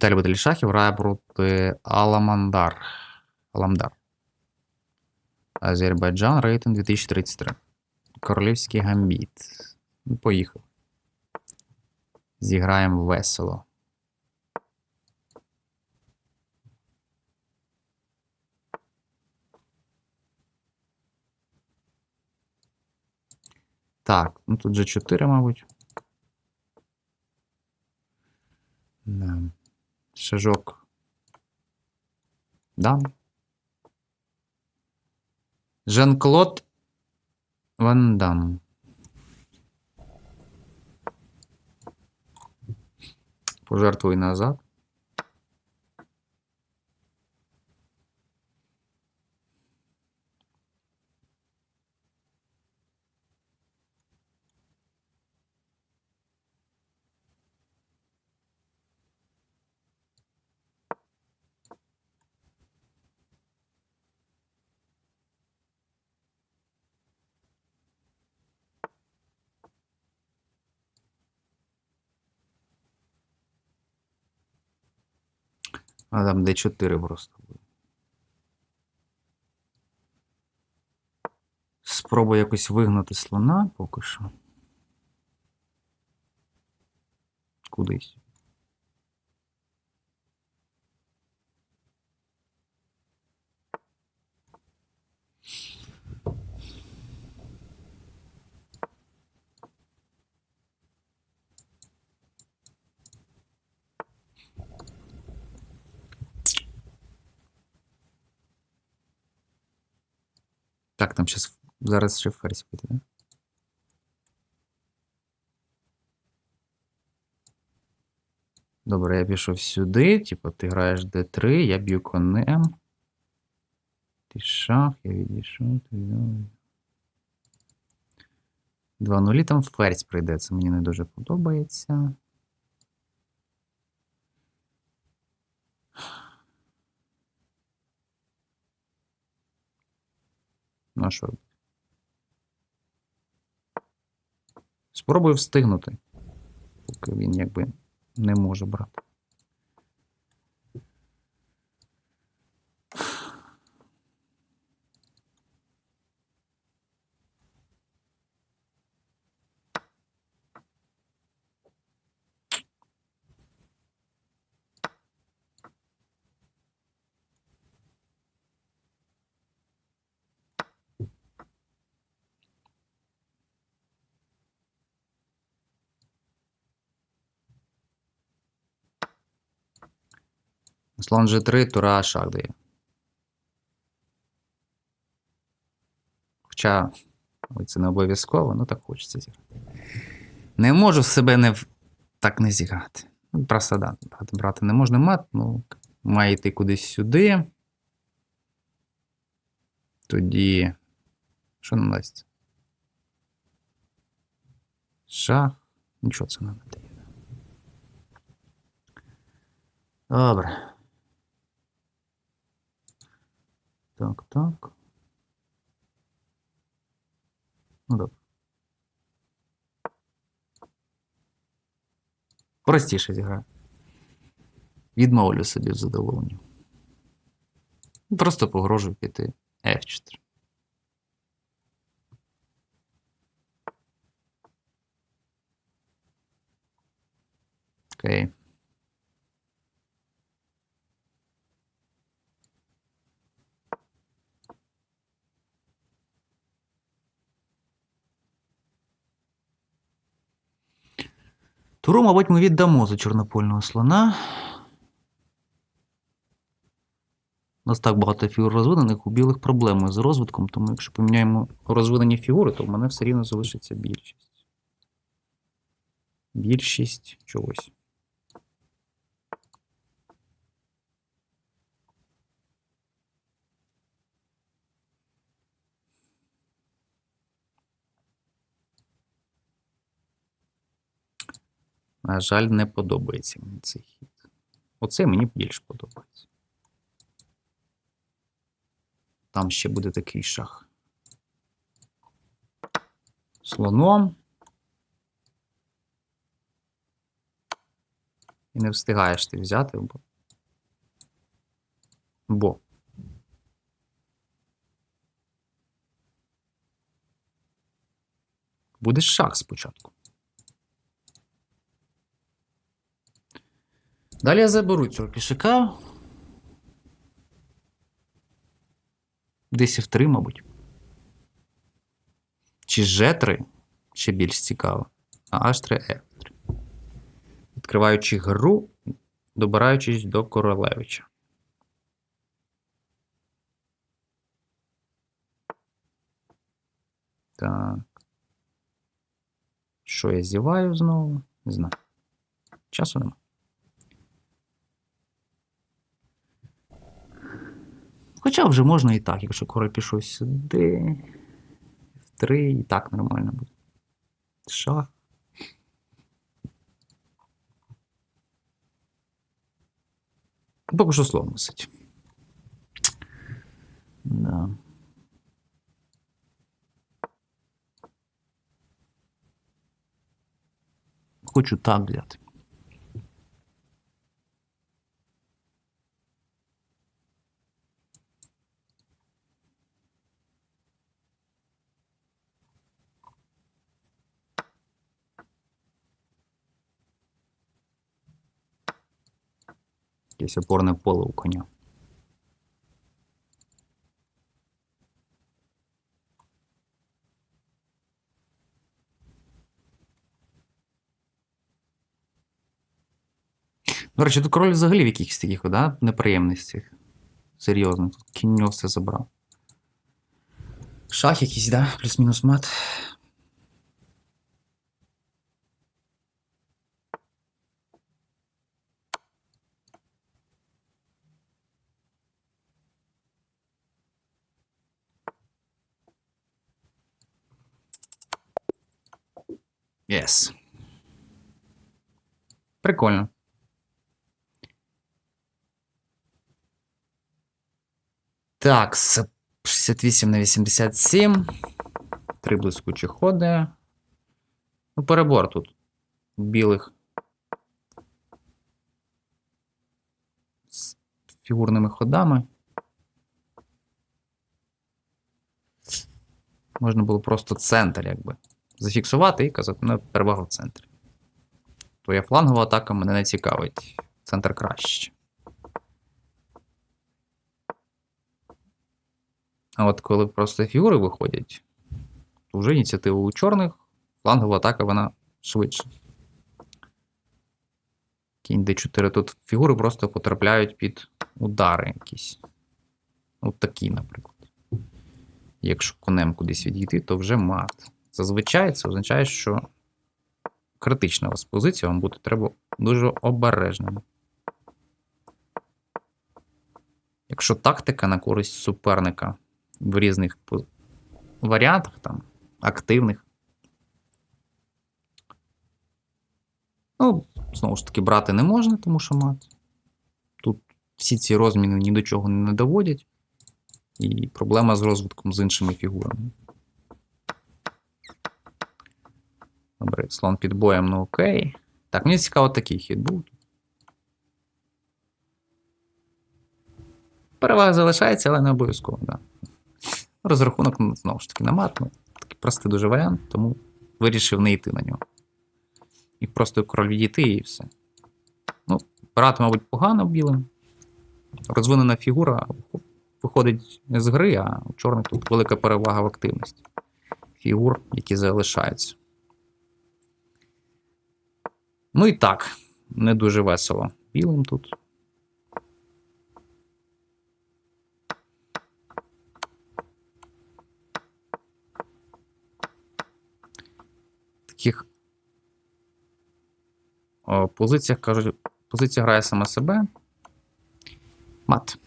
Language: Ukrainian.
Віталій Баталій Шахів грає проти Аламандар. Аламдар. Азербайджан, рейтинг 2033. Королівський гамбіт. Ну, поїхав. Зіграємо весело. Так, ну тут же 4, мабуть. Шажок. Да. Жан-Клод Ван Дам. Пожертвуй назад. А там D4 просто буде. Спробую якось вигнати слона поки що. Кудись. Так, там щас, зараз ще ферзь піде, да? Добре, я пішов сюди. Типу, ти граєш d3, я б'ю конем. Ти шах, я відійшов. Ти... взяв. Два нулі там ферзь прийде, це мені не дуже подобається. А? Спробую встигнути, поки він якби не може брати. Слон G3, тура шах дає. Хоча це не обов'язково, ну так хочеться зіграти. Не можу себе не так не зіграти. Ну, Просто брати, не можна мат, ну, має йти кудись сюди. Тоді. Що нам дасть? Шах. Нічого це не дає. Добре. Так, так. Ну добре. Простіше зіграю. Відмовлю собі в задоволенні. Просто погрожую піти F4. Окей. Туру, мабуть, ми віддамо за чорнопольного слона. У нас так багато фігур розвинених, у білих проблеми з розвитком, тому якщо поміняємо розвинені фігури, то в мене все рівно залишиться більшість. Більшість чогось. На жаль, не подобається мені цей хід. Оце мені більш подобається. Там ще буде такий шах. Слоном. І не встигаєш ти взяти, бо. Бо. Буде шах спочатку. Далі я заберу цього пішака. Десь F3, мабуть. Чи G3 ще більш цікаво. А H3 F3. Відкриваючи гру, добираючись до Королевича. Так. Що я зіваю знову? Не знаю. Часу нема. Хоча вже можна і так, якщо король пішов сюди. В 3 і так нормально буде. Шах. Поки що слон висить. Да. Хочу так взяти. Якесь опорне поле у коня. До речі, тут король взагалі в якихось таких да, неприємностях. Серйозно, тут кінь все забрав. Шах якийсь, да? Плюс-мінус мат. Yes. Прикольно. Так, з 68 на 87. Три блискучі ходи. Ну, перебор тут. Білих. З фігурними ходами. Можна було просто центр, якби. Зафіксувати і казати, ну, перевага в центрі. Твоя флангова атака мене не цікавить. Центр краще. А от коли просто фігури виходять, то вже ініціатива у чорних, флангова атака вона швидше. Кінь D4 тут фігури просто потрапляють під удари якісь. От такі, наприклад. Якщо конем кудись відійти, то вже мат. Зазвичай це означає, що критична у вас позиція, вам буде треба дуже обережним. Якщо тактика на користь суперника в різних варіантах, там, активних. Ну, знову ж таки, брати не можна, тому що мат. Тут всі ці розміни ні до чого не доводять. І проблема з розвитком з іншими фігурами. Добре, слон під боєм, ну окей. Так, мені цікаво такий хід був. Перевага залишається, але не обов'язково. Да. Розрахунок, ну, знову ж таки, на мат. Ну, такий простий дуже варіант, тому вирішив не йти на нього. І просто король відійти і все. Ну, брати, мабуть, погано білим. Розвинена фігура виходить з гри, а у чорних тут велика перевага в активності. Фігур, які залишаються. Ну і так, не дуже весело. Білим тут. таких позиціях кажуть, позиція грає сама себе. Мат.